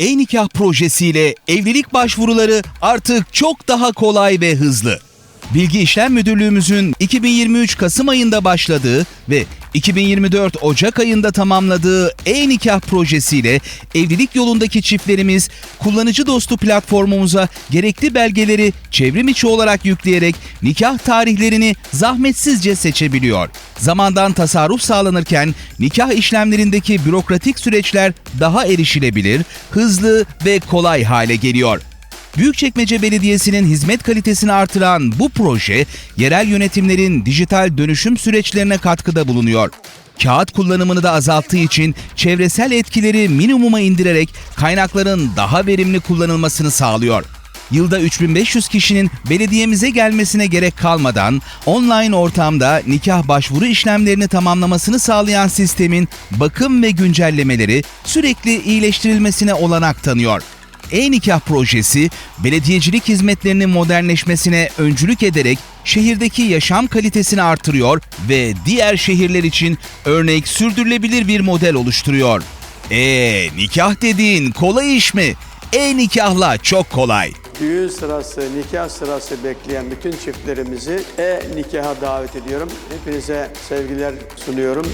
E-nikah projesiyle evlilik başvuruları artık çok daha kolay ve hızlı. Bilgi İşlem Müdürlüğümüzün 2023 Kasım ayında başladığı ve 2024 Ocak ayında tamamladığı e-nikah projesiyle evlilik yolundaki çiftlerimiz kullanıcı dostu platformumuza gerekli belgeleri çevrim içi olarak yükleyerek nikah tarihlerini zahmetsizce seçebiliyor. Zamandan tasarruf sağlanırken nikah işlemlerindeki bürokratik süreçler daha erişilebilir, hızlı ve kolay hale geliyor. Büyükçekmece Belediyesi'nin hizmet kalitesini artıran bu proje, yerel yönetimlerin dijital dönüşüm süreçlerine katkıda bulunuyor. Kağıt kullanımını da azalttığı için çevresel etkileri minimuma indirerek kaynakların daha verimli kullanılmasını sağlıyor. Yılda 3500 kişinin belediyemize gelmesine gerek kalmadan online ortamda nikah başvuru işlemlerini tamamlamasını sağlayan sistemin bakım ve güncellemeleri sürekli iyileştirilmesine olanak tanıyor. E-Nikah projesi, belediyecilik hizmetlerinin modernleşmesine öncülük ederek şehirdeki yaşam kalitesini artırıyor ve diğer şehirler için örnek sürdürülebilir bir model oluşturuyor. E nikah dediğin kolay iş mi? E-nikahla çok kolay. Düğün sırası, nikah sırası bekleyen bütün çiftlerimizi e-nikaha davet ediyorum. Hepinize sevgiler sunuyorum.